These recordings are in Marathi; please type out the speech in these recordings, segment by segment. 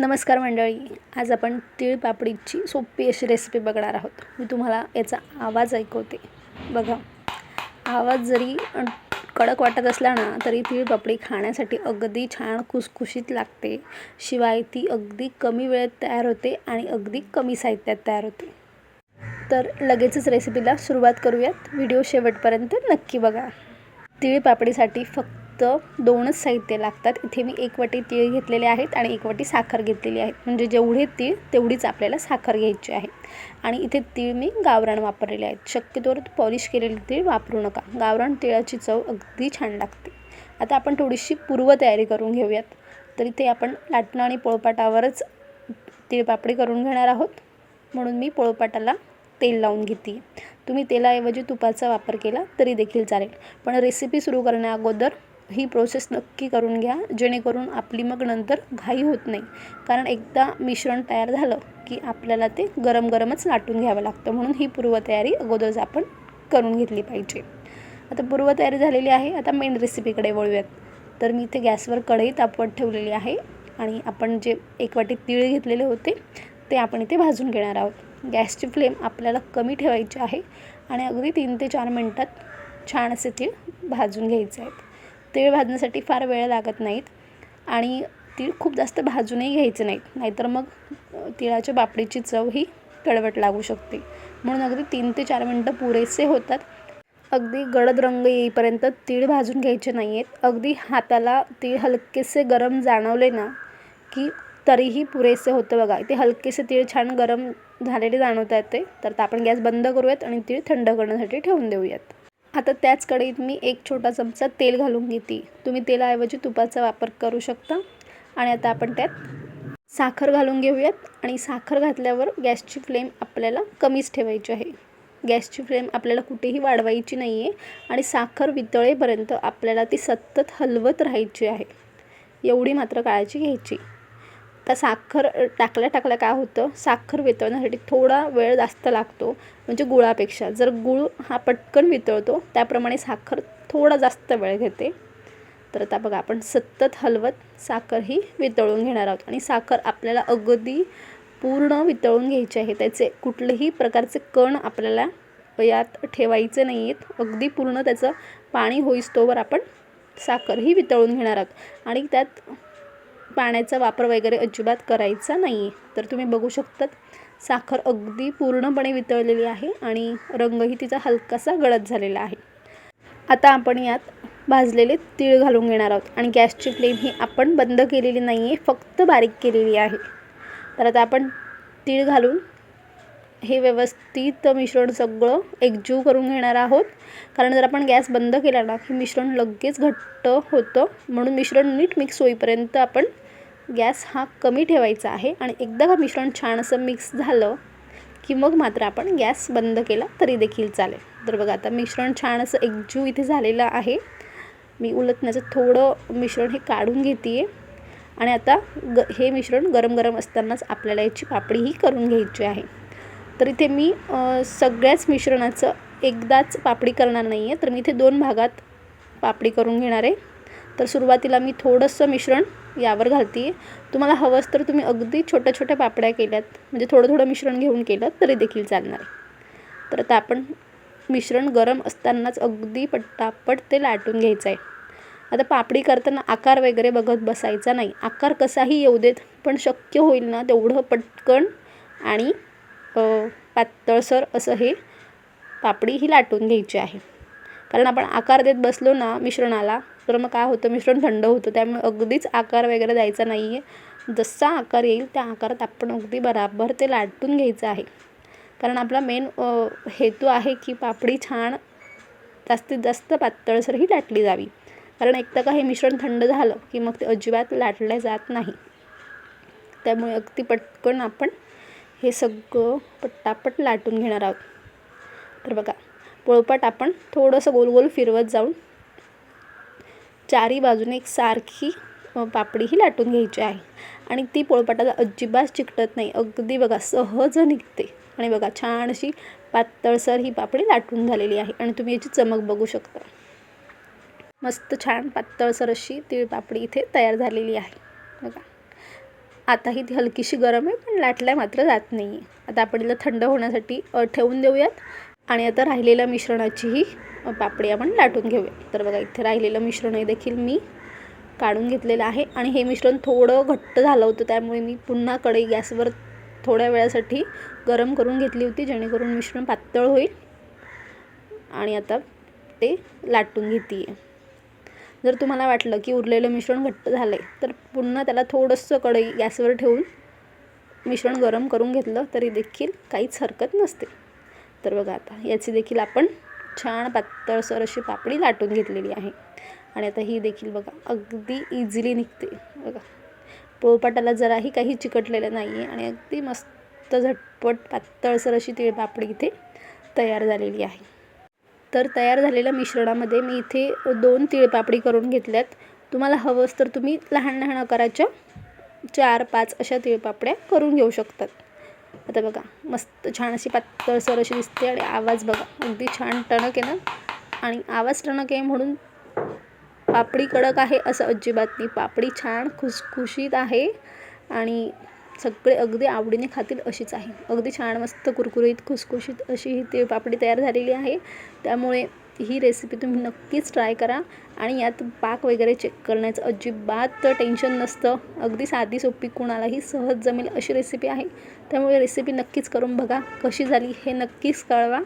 नमस्कार मंडळी आज आपण तीळ पापडीची सोपी अशी रेसिपी बघणार आहोत. मी तुम्हाला याचा आवाज ऐकवते. बघा आवाज जरी कडक वाटत असला ना तरी तीळ पापडी खाण्यासाठी अगदी छान खुसखुशीत लागते. शिवाय ती अगदी कमी वेळेत तयार होते आणि अगदी कमी साहित्यात तयार होते. तर लगेचच रेसिपीला सुरुवात करूयात. व्हिडिओ शेवटपर्यंत नक्की बघा. तीळ पापडीसाठी फक्त दोनच साहित्य लागतात. इथे मी एक वाटी तीळ घेतलेले आहेत आणि एक वाटी साखर घेतलेली आहे. म्हणजे जेवढे तीळ तेवढीच आपल्याला साखर घ्यायची आहे. आणि इथे तीळ मी गावरण वापरलेले आहेत. शक्यतोवर पॉलिश केलेले तीळ वापरू नका. गावरण तिळाची चव अगदी छान लागते. आता आपण थोडीशी पूर्वतयारी करून घेऊयात. तर इथे आपण लाटणं आणि पोळपाटावरच तिळपापडी करून घेणार आहोत. म्हणून मी पोळपाटाला तेल लावून घेते. तुम्ही तेलाऐवजी तुपाचा वापर केला तरी देखील चालेल. पण रेसिपी सुरू करण्या अगोदर ही प्रोसेस नक्की करून घ्या जेणेकरून आपली मग नंतर घाई होत नाही. कारण एकदा मिश्रण तयार झालं की आपल्याला ते गरम गरमच लाटून घ्यावं लागतं. म्हणून ही पूर्वतयारी अगोदरच आपण करून घेतली पाहिजे. आता पूर्वतयारी झालेली आहे. आता मेन रेसिपीकडे वळूयात. तर मी इथे गॅसवर कढई तापवत ठेवलेली आहे. आणि आपण जे एक वाटी तीळ घेतलेले होते ते आपण इथे भाजून घेणार आहोत. गॅसची फ्लेम आपल्याला कमी ठेवायची आहे. आणि अगदी तीन ते चार मिनटात छान असे तीळ भाजून घ्यायचे आहेत. तीळ भाजण्यासाठी फार वेळ लागत नाहीत. आणि तीळ खूप जास्त भाजूनही घ्यायचे नाहीत. नाहीतर मग तिळाच्या पापडीची चव ही कडवट लागू शकते. म्हणून अगदी तीन ते चार मिनटं पुरेसे होतात. अगदी गडद रंग येईपर्यंत तीळ भाजून घ्यायचे नाही आहेत अगदी हाताला तीळ हलकेसे गरम जाणवले ना की तरीही पुरेसे होतं बघा. इथे हलकेसे तीळ छान गरम झालेले जाणवता येते तर आपण गॅस बंद करूयात आणि तीळ थंड करण्यासाठी ठेवून देऊयात. आता त्याच कढईत मी एक छोटा चमचा तेल घालून घेते. तुम्ही तेलाऐवजी तुपाचा वापर करू शकता. आणि आता आपण त्यात साखर घालून घेऊयात. आणि साखर घातल्यावर गॅसची फ्लेम आपल्याला कमीच ठेवायची आहे. गॅसची फ्लेम आपल्याला कुठेही वाढवायची नाही आहे आणि साखर वितळेपर्यंत आपल्याला ती सतत हलवत राहायची आहे. एवढी मात्र काळजी घ्यायची. तर साखर टाकल्या टाकल्या काय होतं? साखर वितळण्यासाठी थोडा वेळ जास्त लागतो म्हणजे गुळापेक्षा. जर गुळ हा पटकन वितळतो त्याप्रमाणे साखर थोडा जास्त वेळ घेते. तर आता बघा आपण सतत हलवत साखर ही वितळून घेणार आहोत. आणि साखर आपल्याला अगदी पूर्ण वितळून घ्यायची आहे. त्याचे कुठलेही प्रकारचे कण आपल्याला यात ठेवायचे नाही आहेत अगदी पूर्ण त्याचं पाणी होईस्तोवर आपण साखर ही वितळून घेणार आहोत. आणि त्यात पाण्याचा वापर वगैरे अजिबात करायचा नाही आहे तर तुम्ही बघू शकतात साखर अगदी पूर्णपणे वितळलेली आहे आणि रंगही तिचा हलकासा गळत झालेला आहे. आता आपण यात भाजलेले तीळ घालून घेणार आहोत आणि गॅसची फ्लेम ही आपण बंद केलेली नाही आहे फक्त बारीक केलेली आहे. तर आता आपण तीळ घालून हे व्यवस्थित मिश्रण सगळं एकजीव करून घेणार आहोत. कारण जर आपण गॅस बंद केला ना की मिश्रण लगेच घट्ट होतं म्हणून मिश्रण नीट मिक्स होईपर्यंत आपण गॅस हा कमी ठेवायचा आहे आणि एकदा का मिश्रण छान असं मिक्स झालं की मग मात्र आपण गॅस बंद केला तरी देखील चालेल. तर बघा आता मिश्रण छान असं एकजीव इथे झालेलं आहे. मी उलटण्याचं थोडं मिश्रण हे काढून घेते आहे आणि आता ग हे मिश्रण गरम गरम असतानाच आपल्याला याची पापडीही करून घ्यायची आहे. तर इथे मी सगळ्याच मिश्रणाचं एकदाच पापडी करणार नाही आहे तर मी इथे दोन भागात पापडी करून घेणार आहे. तर सुरुवातीला मी थोडंसं मिश्रण यावर घालते. तुम्हाला हवंच तर तुम्ही अगदी छोट्या छोट्या पापड्या केल्यात म्हणजे थोडं थोडं मिश्रण घेऊन केलं तरी देखील चालणार. तर आता आपण मिश्रण गरम असतानाच अगदी पट्टापट ते लाटून घ्यायचं आहे आता पापडी करताना आकार वगैरे बघत बसायचा नाही. आकार कसाही येऊ देत पण शक्य होईल ना तेवढं पटकन आणि पातळसर असं हे पापडी ही लाटून घ्यायची आहे. कारण आपण आकार देत बसलो ना मिश्रणाला तर मग काय होतं मिश्रण थंड होतं त्यामुळे अगदीच आकार वगैरे द्यायचा नाही आहे जसा आकार येईल त्या आकारात आपण अगदी बराबर ते लाटून घ्यायचं आहे. कारण आपला मेन हेतू आहे की पापडी छान जास्तीत जास्त पातळसर ही लाटली जावी. कारण एकदा का हे मिश्रण थंड झालं की मग ते अजिबात लाटलं जात नाही. त्यामुळे अगदी पटकन आपण हे सगळं पट्टापट लाटून घेणार आहोत. तर बघा पोळपाट आपण थोडंसं गोल गोल फिरवत जाऊन चारी बाजूने एक सारखी पापडी ही लाटून घ्यायची आहे. आणि ती पोळपाटाला अजिबात चिकटत नाही. अगदी बघा सहज निघते. आणि बघा छान अशी पातळसर ही पापडी लाटून झालेली आहे. आणि तुम्ही याची चमक बघू शकता. मस्त छान पातळसर अशी ती पापडी इथे तयार झालेली आहे. बघा. आता ही ती हलकीशी गरम आहे पण लाटल्या मात्र जात नाही आहे आता आपण तिला थंड होण्यासाठी ठेवून देऊयात. आणि आता राहिलेल्या मिश्रणाचीही पापडी आपण लाटून घेऊया. तर बघा इथे राहिलेलं मिश्रणही देखील मी काढून घेतलेलं आहे. आणि हे मिश्रण थोडं घट्ट झालं होतं त्यामुळे मी पुन्हा कढई गॅसवर थोड्या वेळासाठी गरम करून घेतली होती जेणेकरून मिश्रण पातळ होईल. आणि आता ते लाटून घेते आहे जर तुम्हाला वाटलं की उरलेलं मिश्रण घट्ट झालं आहे तर पुन्हा त्याला थोडंसं कढई गॅसवर ठेवून मिश्रण गरम करून घेतलं तरी देखील काहीच हरकत नसते. तर बघा आता याची देखील आपण छान पातळसर अशी पापडी लाटून घेतलेली आहे. आणि आता ही देखील बघा अगदी इझिली निघते. बघा पोळपाटाला जराही काही चिकटलेलं नाही आहे आणि अगदी मस्त झटपट पातळसर अशी तिळ पापडी इथे तयार झालेली आहे. तर तयार झालेल्या मिश्रणामध्ये मी इथे दोन तिळपापडी करून घेतल्यात. तुम्हाला हवंच तर तुम्ही लहान लहान आकाराच्या चार पाच अशा तिळपापड्या करून घेऊ शकतात. आता बघा मस्त छान अशी पातळसर अशी दिसते आणि आवाज बघा अगदी छान टणक आहे ना? आणि आवाज टणक आहे म्हणून पापडी कडक आहे असं अजिबात नाही. पापडी छान खुसखुशीत आहे आणि सगळे अगदी आवडीने खातील अशीच आहे. अगदी छान मस्त कुरकुरीत खुसखुशीत अशी ही ती पापडी तयार झालेली आहे. त्यामुळे ही रेसिपी तुम्ही नक्कीच ट्राय करा. आणि यात पाक वगैरे चेक करण्याचं अजिबात टेन्शन नसतं. अगदी साधी सोपी कुणालाही सहज जमेल अशी रेसिपी आहे. त्यामुळे रेसिपी नक्कीच करून बघा कशी झाली हे नक्कीच कळवा.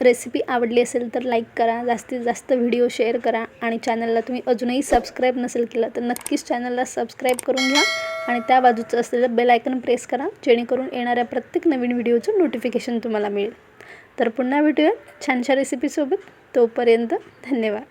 रेसिपी आवडली असेल तर लाईक करा जास्तीत जास्त व्हिडिओ शेअर करा आणि चॅनलला तुम्ही अजूनही सबस्क्राईब नसेल केलं तर नक्कीच चॅनलला सबस्क्राईब करून घ्या आणि त्या बाजूचं असलेलं बेल आयकन प्रेस करा जेणेकरून येणाऱ्या प्रत्येक नवीन व्हिडिओचं नोटिफिकेशन तुम्हाला मिळेल. तर पुन्हा भेटूया छानशा रेसिपीसोबत तोपर्यंत धन्यवाद.